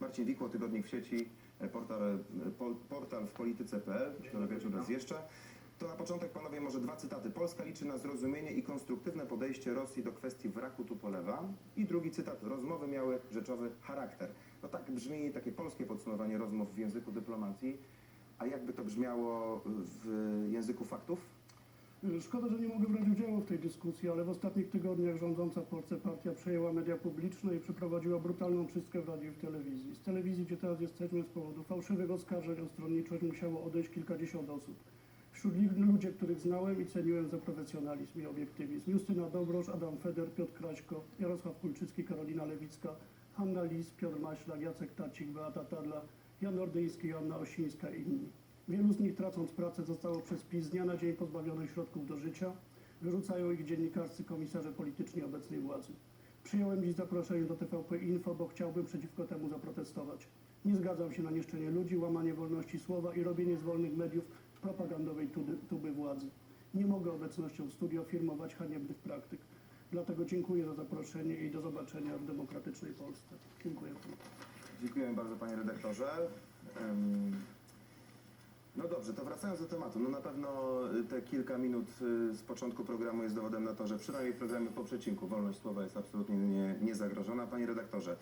Marcin Wikło, Tygodnik w sieci, e, portal, e, pol, portal w polityce.pl, wieczór raz jeszcze. To na początek, panowie, może dwa cytaty. Polska liczy na zrozumienie i konstruktywne podejście Rosji do kwestii wraku Tupolewa. I drugi cytat. Rozmowy miały rzeczowy charakter. No tak brzmi takie polskie podsumowanie rozmów w języku dyplomacji. A jakby to brzmiało w języku faktów? Szkoda, że nie mogę brać udziału w tej dyskusji, ale w ostatnich tygodniach rządząca w Polsce partia przejęła media publiczne i przeprowadziła brutalną czystkę w radiu i w telewizji. Z telewizji, gdzie teraz jesteśmy, z powodu fałszywych oskarżeń o stronniczość musiało odejść kilkadziesiąt osób. Wśród nich ludzie, których znałem i ceniłem za profesjonalizm i obiektywizm. Justyna Dobrosz, Adam Feder, Piotr Kraśko, Jarosław Kulczycki, Karolina Lewicka, Hanna Lis, Piotr Maślak, Jacek Tacik, Beata Tadla, Jan Ordyński, Joanna Osińska i inni. Wielu z nich tracąc pracę zostało przez PiS z dnia na dzień pozbawionych środków do życia. Wyrzucają ich dziennikarscy komisarze polityczni obecnej władzy. Przyjąłem dziś zaproszenie do TVP Info, bo chciałbym przeciwko temu zaprotestować. Nie zgadzam się na niszczenie ludzi, łamanie wolności słowa i robienie z wolnych mediów propagandowej tudy, tuby władzy. Nie mogę obecnością w studio firmować haniebnych praktyk. Dlatego dziękuję za zaproszenie i do zobaczenia w demokratycznej Polsce. Dziękuję. Dziękuję bardzo panie redaktorze. No dobrze, to wracając do tematu. No na pewno y, te kilka minut y, z początku programu jest dowodem na to, że przynajmniej w programie po przecinku wolność słowa jest absolutnie nie, niezagrożona. Panie redaktorze,